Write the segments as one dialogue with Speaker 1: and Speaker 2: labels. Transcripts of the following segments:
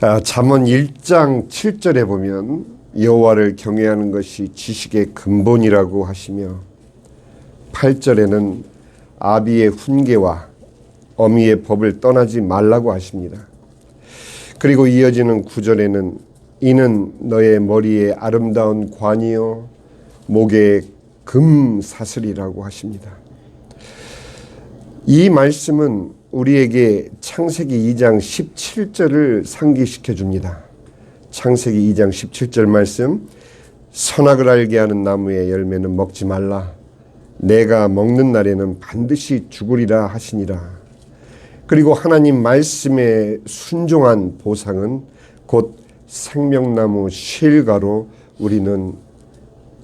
Speaker 1: 아, 잠언 1장 7절에 보면 여호와를 경외하는 것이 지식의 근본이라고 하시며 8절에는 아비의 훈계와 어미의 법을 떠나지 말라고 하십니다. 그리고 이어지는 9절에는 이는 너의 머리에 아름다운 관이요 목에 금 사슬이라고 하십니다. 이 말씀은 우리에게 창세기 2장 17절을 상기시켜 줍니다. 창세기 2장 17절 말씀 선악을 알게 하는 나무의 열매는 먹지 말라 내가 먹는 날에는 반드시 죽으리라 하시니라. 그리고 하나님 말씀에 순종한 보상은 곧 생명나무 실가로 우리는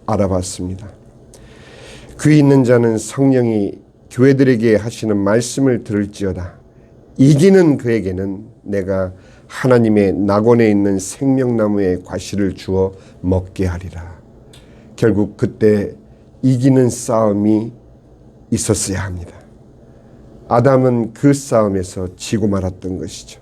Speaker 1: 알아봤습니다. 귀 있는 자는 성령이 교회들에게 하시는 말씀을 들을지어다. 이기는 그에게는 내가 하나님의 낙원에 있는 생명나무의 과실을 주어 먹게 하리라. 결국 그때 이기는 싸움이 있었어야 합니다. 아담은 그 싸움에서 지고 말았던 것이죠.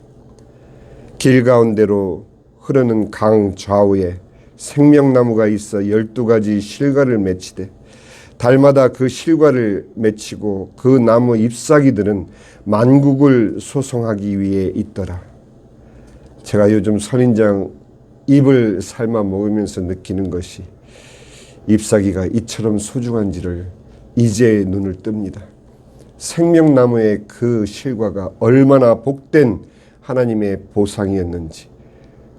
Speaker 1: 길 가운데로 흐르는 강 좌우에 생명나무가 있어 열두 가지 실과를 맺히되 달마다 그 실과를 맺히고 그 나무 잎사귀들은 만국을 소송하기 위해 있더라. 제가 요즘 선인장 잎을 삶아 먹으면서 느끼는 것이 잎사귀가 이처럼 소중한지를 이제 눈을 뜹니다. 생명나무의 그 실과가 얼마나 복된 하나님의 보상이었는지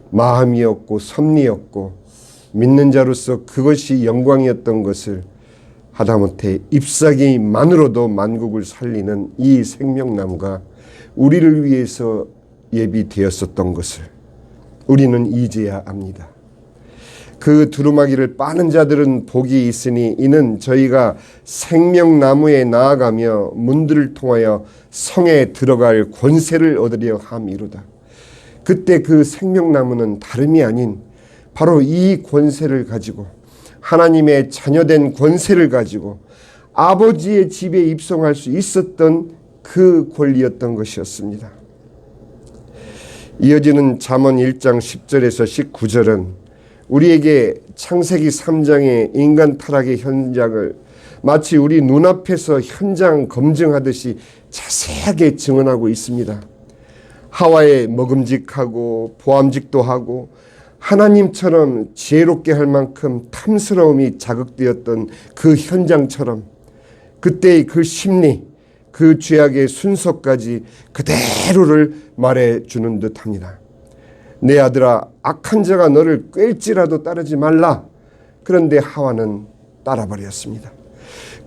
Speaker 1: 마음이었고 섭리였고 믿는 자로서 그것이 영광이었던 것을 하다못해 잎사귀만으로도 만국을 살리는 이 생명나무가 우리를 위해서 예비되었었던 것을 우리는 이제야 압니다. 그 두루마기를 빠는 자들은 복이 있으니 이는 저희가 생명나무에 나아가며 문들을 통하여 성에 들어갈 권세를 얻으려 함이로다. 그때 그 생명나무는 다름이 아닌 바로 이 권세를 가지고 하나님의 자녀된 권세를 가지고 아버지의 집에 입성할 수 있었던 그 권리였던 것이었습니다. 이어지는 잠언 1장 10절에서 19절은 우리에게 창세기 3장의 인간 타락의 현장을 마치 우리 눈앞에서 현장 검증하듯이 자세하게 증언하고 있습니다. 하와의 먹음직하고 보암직도 하고 하나님처럼 지혜롭게 할 만큼 탐스러움이 자극되었던 그 현장처럼 그때의 그 심리, 그 죄악의 순서까지 그대로를 말해 주는 듯 합니다. 내 아들아, 악한 자가 너를 꿰일지라도 따르지 말라. 그런데 하와는 따라버렸습니다.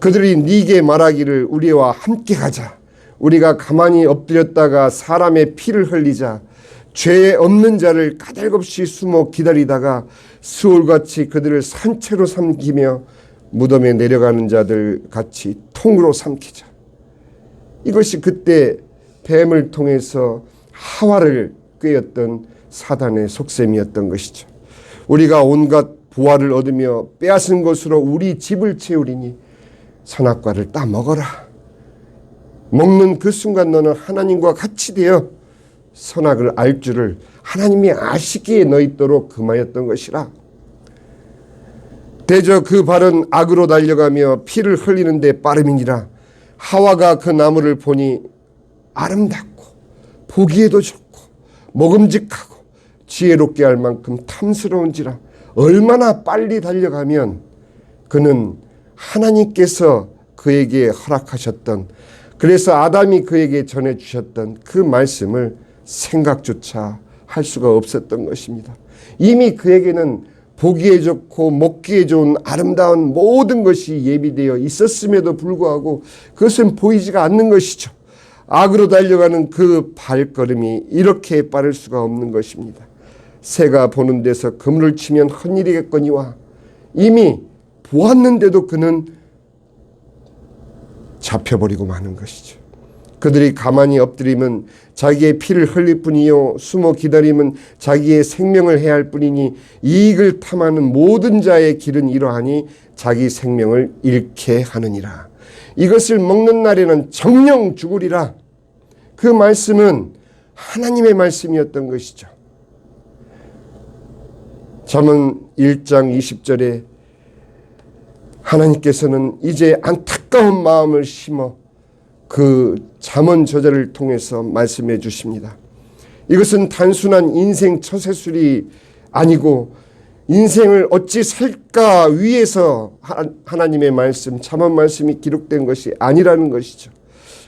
Speaker 1: 그들이 네게 말하기를 우리와 함께 가자. 우리가 가만히 엎드렸다가 사람의 피를 흘리자. 죄 없는 자를 까닭없이 숨어 기다리다가 수월같이 그들을 산채로 삼키며 무덤에 내려가는 자들 같이 통으로 삼키자. 이것이 그때 뱀을 통해서 하와를 꿰었던 사단의 속셈이었던 것이죠. 우리가 온갖 부활을 얻으며 빼앗은 것으로 우리 집을 채우리니 선악과를 따 먹어라. 먹는 그 순간 너는 하나님과 같이 되어 선악을 알 줄을 하나님이 아시기에 너 있도록 금하였던 것이라. 대저 그 발은 악으로 달려가며 피를 흘리는데 빠름이니라. 하와가 그 나무를 보니 아름답고 보기에도 좋고 먹음직하고 지혜롭게 할 만큼 탐스러운지라 얼마나 빨리 달려가면 그는 하나님께서 그에게 허락하셨던 그래서 아담이 그에게 전해 주셨던 그 말씀을 생각조차 할 수가 없었던 것입니다. 이미 그에게는 보기에 좋고 먹기에 좋은 아름다운 모든 것이 예비되어 있었음에도 불구하고 그것은 보이지가 않는 것이죠. 악으로 달려가는 그 발걸음이 이렇게 빠를 수가 없는 것입니다. 새가 보는 데서 그물을 치면 헛일이겠거니와 이미 보았는데도 그는 잡혀버리고 마는 것이죠. 그들이 가만히 엎드리면 자기의 피를 흘릴 뿐이요 숨어 기다리면 자기의 생명을 해할 뿐이니 이익을 탐하는 모든 자의 길은 이러하니 자기 생명을 잃게 하느니라. 이것을 먹는 날에는 정령 죽으리라. 그 말씀은 하나님의 말씀이었던 것이죠. 잠언 1장 20절에 하나님께서는 이제 안타까운 마음을 심어 그 잠언 저자를 통해서 말씀해 주십니다. 이것은 단순한 인생 처세술이 아니고 인생을 어찌 살까 위해서 하나님의 말씀, 잠언 말씀이 기록된 것이 아니라는 것이죠.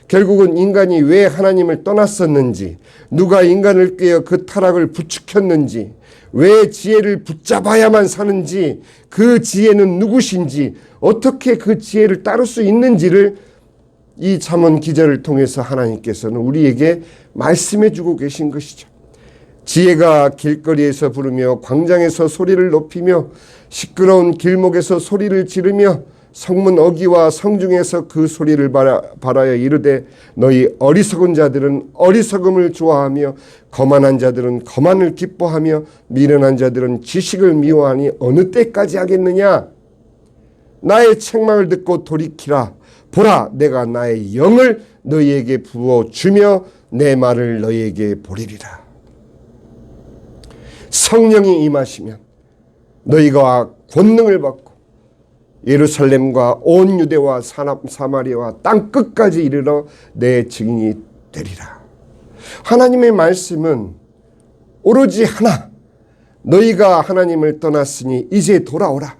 Speaker 1: 결국은 인간이 왜 하나님을 떠났었는지, 누가 인간을 꿰어 그 타락을 부추겼는지, 왜 지혜를 붙잡아야만 사는지, 그 지혜는 누구신지, 어떻게 그 지혜를 따를 수 있는지를 이 잠언 기자를 통해서 하나님께서는 우리에게 말씀해 주고 계신 것이죠. 지혜가 길거리에서 부르며 광장에서 소리를 높이며 시끄러운 길목에서 소리를 지르며 성문 어기와 성중에서 그 소리를 바라, 바라여 이르되 너희 어리석은 자들은 어리석음을 좋아하며 거만한 자들은 거만을 기뻐하며 미련한 자들은 지식을 미워하니 어느 때까지 하겠느냐 나의 책망을 듣고 돌이키라 보라 내가 나의 영을 너희에게 부어 주며 내 말을 너희에게 보리리라 성령이 임하시면 너희가 권능을 받고 예루살렘과 온 유대와 사마리아와 땅 끝까지 이르러 내 증인이 되리라. 하나님의 말씀은 오로지 하나 너희가 하나님을 떠났으니 이제 돌아오라.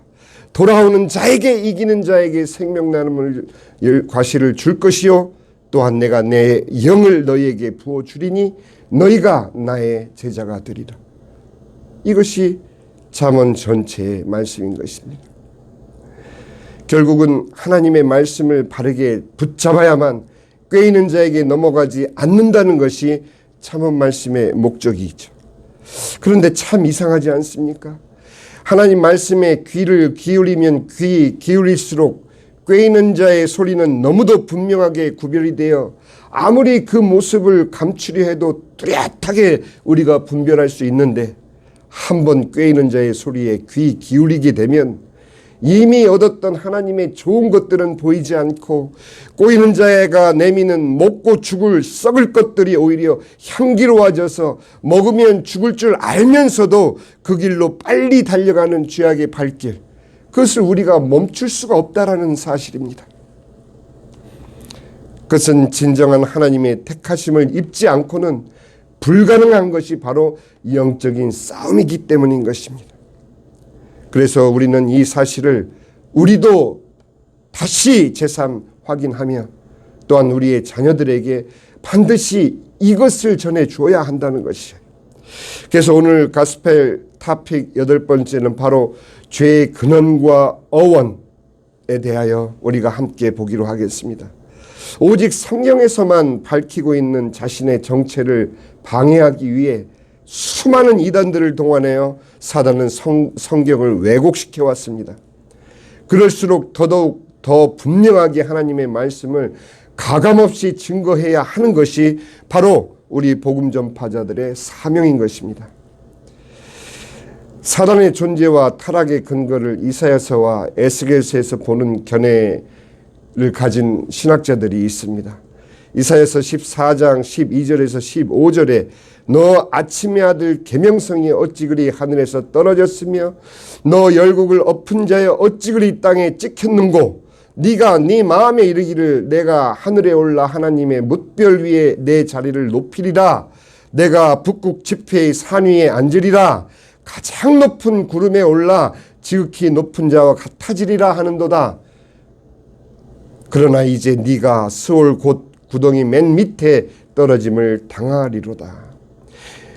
Speaker 1: 돌아오는 자에게 이기는 자에게 생명나눔을 과실을 줄 것이요 또한 내가 내 영을 너희에게 부어 주리니 너희가 나의 제자가 되리라. 이것이 잠언 전체의 말씀인 것입니다. 결국은 하나님의 말씀을 바르게 붙잡아야만 꿰이는 자에게 넘어가지 않는다는 것이 참은 말씀의 목적이죠. 그런데 참 이상하지 않습니까? 하나님 말씀에 귀를 기울이면 귀 기울일수록 꿰이는 자의 소리는 너무도 분명하게 구별이 되어 아무리 그 모습을 감추려 해도 뚜렷하게 우리가 분별할 수 있는데 한번 꿰이는 자의 소리에 귀 기울이게 되면 이미 얻었던 하나님의 좋은 것들은 보이지 않고 꼬이는 자가 내미는 먹고 죽을 썩을 것들이 오히려 향기로워져서 먹으면 죽을 줄 알면서도 그 길로 빨리 달려가는 죄악의 발길 그것을 우리가 멈출 수가 없다라는 사실입니다. 그것은 진정한 하나님의 택하심을 입지 않고는 불가능한 것이 바로 영적인 싸움이기 때문인 것입니다. 그래서 우리는 이 사실을 우리도 다시 재삼 확인하며 또한 우리의 자녀들에게 반드시 이것을 전해 줘야 한다는 것이에요. 그래서 오늘 가스펠 타픽 여덟 번째는 바로 죄의 근원과 어원에 대하여 우리가 함께 보기로 하겠습니다. 오직 성경에서만 밝히고 있는 자신의 정체를 방해하기 위해 수많은 이단들을 동원하여 사단은 성, 성경을 왜곡시켜 왔습니다. 그럴수록 더더욱 더 분명하게 하나님의 말씀을 가감없이 증거해야 하는 것이 바로 우리 복음 전파자들의 사명인 것입니다. 사단의 존재와 타락의 근거를 이사야서와 에스겔서에서 보는 견해를 가진 신학자들이 있습니다. 이사야서 14장 12절에서 15절에 너 아침의 아들 계명성이 어찌 그리 하늘에서 떨어졌으며 너 열국을 엎은 자여 어찌 그리 땅에 찍혔는고? 네가 네 마음에 이르기를 내가 하늘에 올라 하나님의 뭇별 위에 내 자리를 높이리라. 내가 북극 지폐의 산 위에 앉으리라. 가장 높은 구름에 올라 지극히 높은 자와 같아지리라 하는도다. 그러나 이제 네가 스올 곧 구덩이 맨 밑에 떨어짐을 당하리로다.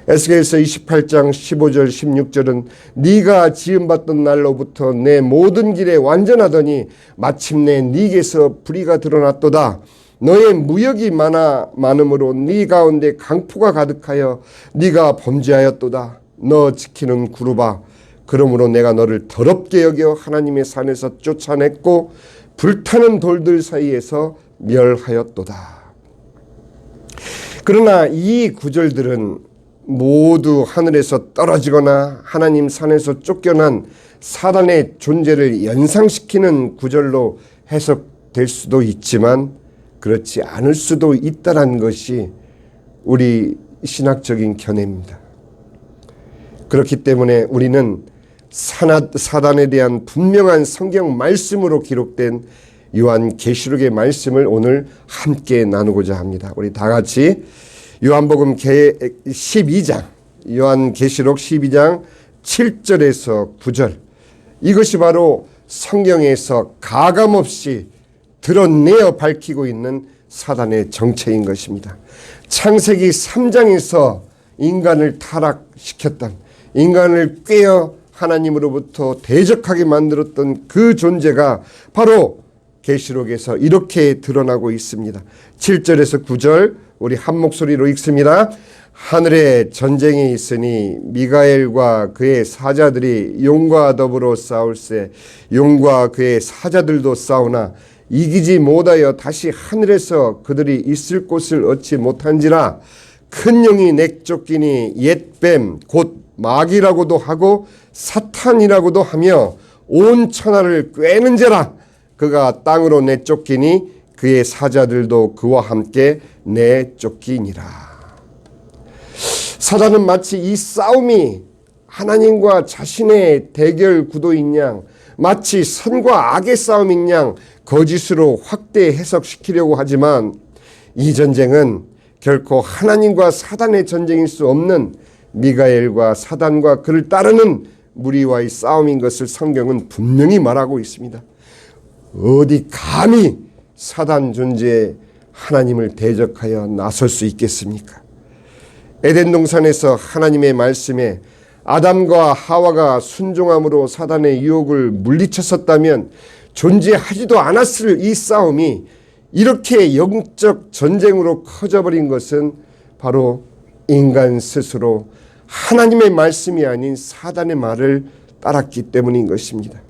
Speaker 1: 에스겔서 28장 15절 16절은 네가 지음 받던 날로부터 내 모든 길에 완전하더니 마침내 네게서 불의가 드러났도다. 너의 무역이 많아 많음으로 네 가운데 강포가 가득하여 네가 범죄하였도다. 너 지키는 구루바 그러므로 내가 너를 더럽게 여겨 하나님의 산에서 쫓아냈고 불타는 돌들 사이에서 멸하였도다. 그러나 이 구절들은 모두 하늘에서 떨어지거나 하나님 산에서 쫓겨난 사단의 존재를 연상시키는 구절로 해석될 수도 있지만 그렇지 않을 수도 있다는 것이 우리 신학적인 견해입니다. 그렇기 때문에 우리는 사단에 대한 분명한 성경 말씀으로 기록된 요한 계시록의 말씀을 오늘 함께 나누고자 합니다. 우리 다 같이 요한복음 12장 요한 계시록 12장 7절에서 9절 이것이 바로 성경에서 가감없이 드러내어 밝히고 있는 사단의 정체인 것입니다. 창세기 3장에서 인간을 타락시켰던 인간을 꿰어 하나님으로부터 대적하게 만들었던 그 존재가 바로 계시록에서 이렇게 드러나고 있습니다. 7절에서 9절 우리 한 목소리로 읽습니다. 하늘에 전쟁이 있으니 미가엘과 그의 사자들이 용과 더불어 싸울세 용과 그의 사자들도 싸우나 이기지 못하여 다시 하늘에서 그들이 있을 곳을 얻지 못한지라 큰 영이 내쫓기니 옛뱀 곧 마귀라고도 하고 사탄이라고도 하며 온 천하를 꿰는 자라 그가 땅으로 내쫓기니 그의 사자들도 그와 함께 내쫓기니라. 사단은 마치 이 싸움이 하나님과 자신의 대결 구도인 양, 마치 선과 악의 싸움인 양 거짓으로 확대 해석시키려고 하지만 이 전쟁은 결코 하나님과 사단의 전쟁일 수 없는 미가엘과 사단과 그를 따르는 무리와의 싸움인 것을 성경은 분명히 말하고 있습니다. 어디 감히 사단 존재에 하나님을 대적하여 나설 수 있겠습니까? 에덴 동산에서 하나님의 말씀에 아담과 하와가 순종함으로 사단의 유혹을 물리쳤었다면 존재하지도 않았을 이 싸움이 이렇게 영적 전쟁으로 커져버린 것은 바로 인간 스스로 하나님의 말씀이 아닌 사단의 말을 따랐기 때문인 것입니다.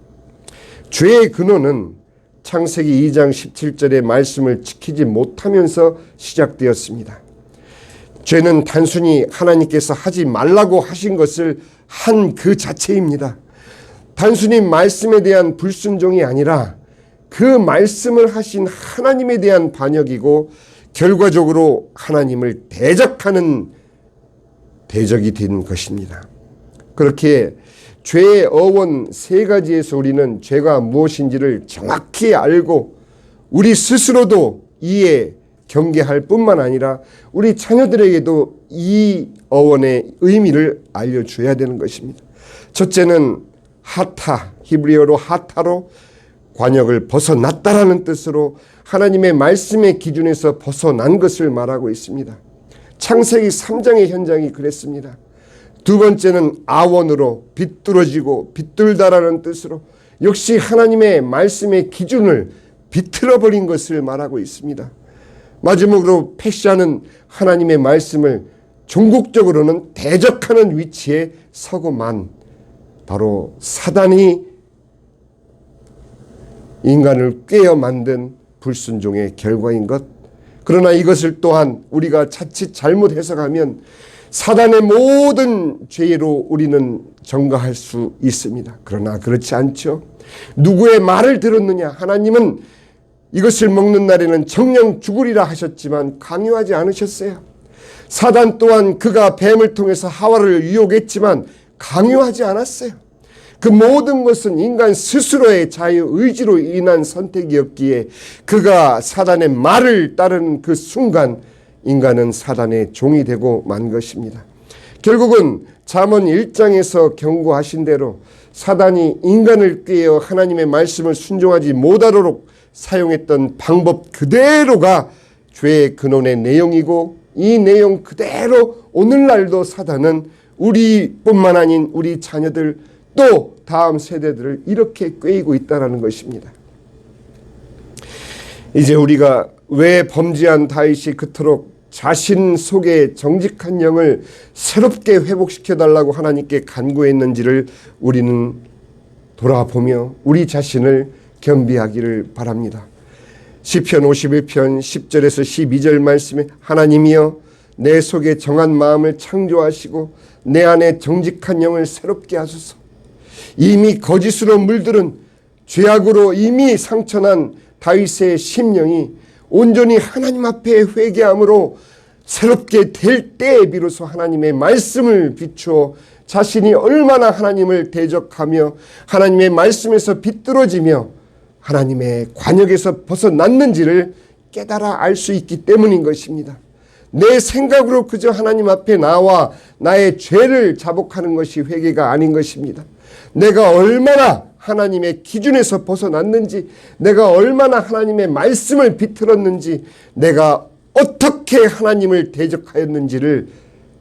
Speaker 1: 죄의 근원은 창세기 2장 17절의 말씀을 지키지 못하면서 시작되었습니다. 죄는 단순히 하나님께서 하지 말라고 하신 것을 한 그 자체입니다. 단순히 말씀에 대한 불순종이 아니라 그 말씀을 하신 하나님에 대한 반역이고 결과적으로 하나님을 대적하는 대적이 된 것입니다. 그렇게 죄의 어원 세 가지에서 우리는 죄가 무엇인지를 정확히 알고 우리 스스로도 이해 경계할 뿐만 아니라 우리 자녀들에게도 이 어원의 의미를 알려줘야 되는 것입니다. 첫째는 하타, 히브리어로 하타로 관역을 벗어났다라는 뜻으로 하나님의 말씀의 기준에서 벗어난 것을 말하고 있습니다. 창세기 3장의 현장이 그랬습니다. 두 번째는 아원으로 비뚤어지고 비뚤다라는 뜻으로 역시 하나님의 말씀의 기준을 비틀어 버린 것을 말하고 있습니다. 마지막으로 패시아는 하나님의 말씀을 종국적으로는 대적하는 위치에 서고만 바로 사단이 인간을 꿰어 만든 불순종의 결과인 것. 그러나 이것을 또한 우리가 자칫 잘못 해석하면 사단의 모든 죄로 우리는 전가할 수 있습니다. 그러나 그렇지 않죠. 누구의 말을 들었느냐? 하나님은 이것을 먹는 날에는 정령 죽으리라 하셨지만 강요하지 않으셨어요. 사단 또한 그가 뱀을 통해서 하와를 유혹했지만 강요하지 않았어요. 그 모든 것은 인간 스스로의 자유 의지로 인한 선택이었기에 그가 사단의 말을 따르는 그 순간 인간은 사단의 종이 되고 만 것입니다. 결국은 잠언 1장에서 경고하신 대로 사단이 인간을 꾀어 하나님의 말씀을 순종하지 못하도록 사용했던 방법 그대로가 죄의 근원의 내용이고 이 내용 그대로 오늘날도 사단은 우리뿐만 아닌 우리 자녀들 또 다음 세대들을 이렇게 꾀이고 있다는 것입니다. 이제 우리가 왜 범죄한 다윗이 그토록 자신 속에 정직한 영을 새롭게 회복시켜 달라고 하나님께 간구했는지를 우리는 돌아보며 우리 자신을 겸비하기를 바랍니다. 시편 51편 10절에서 12절 말씀에 하나님이여 내 속에 정한 마음을 창조하시고 내 안에 정직한 영을 새롭게 하소서. 이미 거짓으로 물들은 죄악으로 이미 상처난 다윗의 심령이 온전히 하나님 앞에 회개함으로 새롭게 될 때에 비로소 하나님의 말씀을 비추어 자신이 얼마나 하나님을 대적하며 하나님의 말씀에서 비뚤어지며 하나님의 관역에서 벗어났는지를 깨달아 알 수 있기 때문인 것입니다. 내 생각으로 그저 하나님 앞에 나와 나의 죄를 자복하는 것이 회개가 아닌 것입니다. 내가 얼마나 하나님의 기준에서 벗어났는지, 내가 얼마나 하나님의 말씀을 비틀었는지, 내가 어떻게 하나님을 대적하였는지를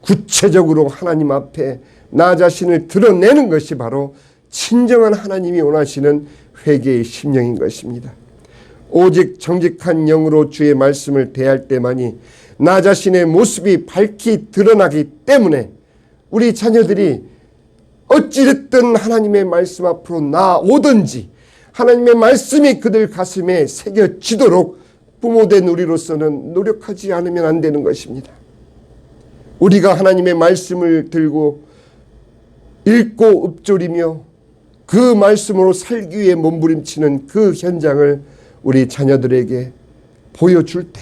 Speaker 1: 구체적으로 하나님 앞에 나 자신을 드러내는 것이 바로 친정한 하나님이 원하시는 회개의 심령인 것입니다. 오직 정직한 영으로 주의 말씀을 대할 때만이 나 자신의 모습이 밝히 드러나기 때문에 우리 자녀들이 어찌됐든 하나님의 말씀 앞으로 나오든지 하나님의 말씀이 그들 가슴에 새겨지도록 부모된 우리로서는 노력하지 않으면 안 되는 것입니다. 우리가 하나님의 말씀을 들고 읽고 읊조리며 그 말씀으로 살기 위해 몸부림치는 그 현장을 우리 자녀들에게 보여줄 때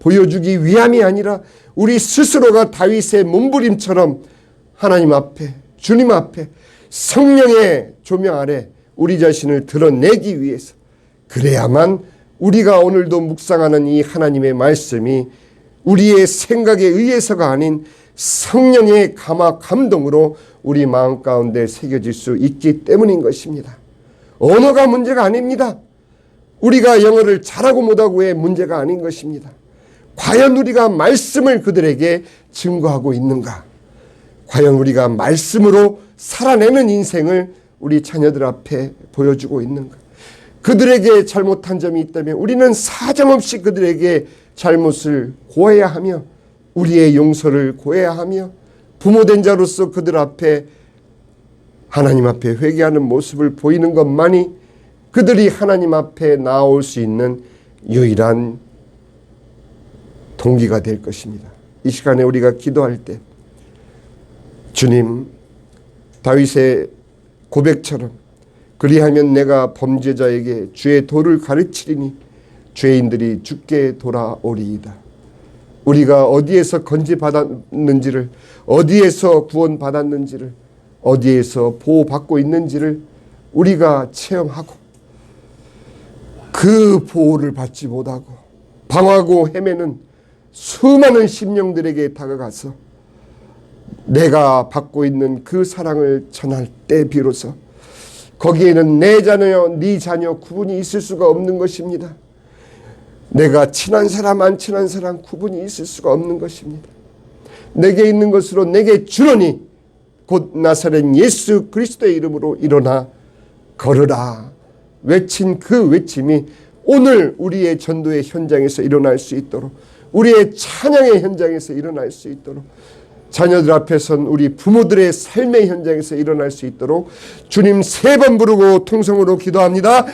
Speaker 1: 보여주기 위함이 아니라 우리 스스로가 다윗의 몸부림처럼 하나님 앞에 주님 앞에 성령의 조명 아래 우리 자신을 드러내기 위해서 그래야만 우리가 오늘도 묵상하는 이 하나님의 말씀이 우리의 생각에 의해서가 아닌 성령의 감화 감동으로 우리 마음 가운데 새겨질 수 있기 때문인 것입니다. 언어가 문제가 아닙니다. 우리가 영어를 잘하고 못하고의 문제가 아닌 것입니다. 과연 우리가 말씀을 그들에게 증거하고 있는가? 과연 우리가 말씀으로 살아내는 인생을 우리 자녀들 앞에 보여주고 있는가? 그들에게 잘못한 점이 있다면 우리는 사정없이 그들에게 잘못을 고해야 하며 우리의 용서를 고해야 하며 부모된 자로서 그들 앞에 하나님 앞에 회개하는 모습을 보이는 것만이 그들이 하나님 앞에 나올 수 있는 유일한 동기가 될 것입니다. 이 시간에 우리가 기도할 때 주님 다윗의 고백처럼 그리하면 내가 범죄자에게 주의 도를 가르치리니 죄인들이 죽게 돌아오리이다. 우리가 어디에서 건지받았는지를 어디에서 구원받았는지를 어디에서 보호받고 있는지를 우리가 체험하고 그 보호를 받지 못하고 방황하고 헤매는 수많은 심령들에게 다가가서 내가 받고 있는 그 사랑을 전할 때 비로소 거기에는 내 자녀, 네 자녀 구분이 있을 수가 없는 것입니다. 내가 친한 사람, 안 친한 사람 구분이 있을 수가 없는 것입니다. 내게 있는 것으로 내게 주러니 곧 나사렛 예수 그리스도의 이름으로 일어나 걸으라 외친 그 외침이 오늘 우리의 전도의 현장에서 일어날 수 있도록 우리의 찬양의 현장에서 일어날 수 있도록 자녀들 앞에선 우리 부모들의 삶의 현장에서 일어날 수 있도록 주님 세 번 부르고 통성으로 기도합니다.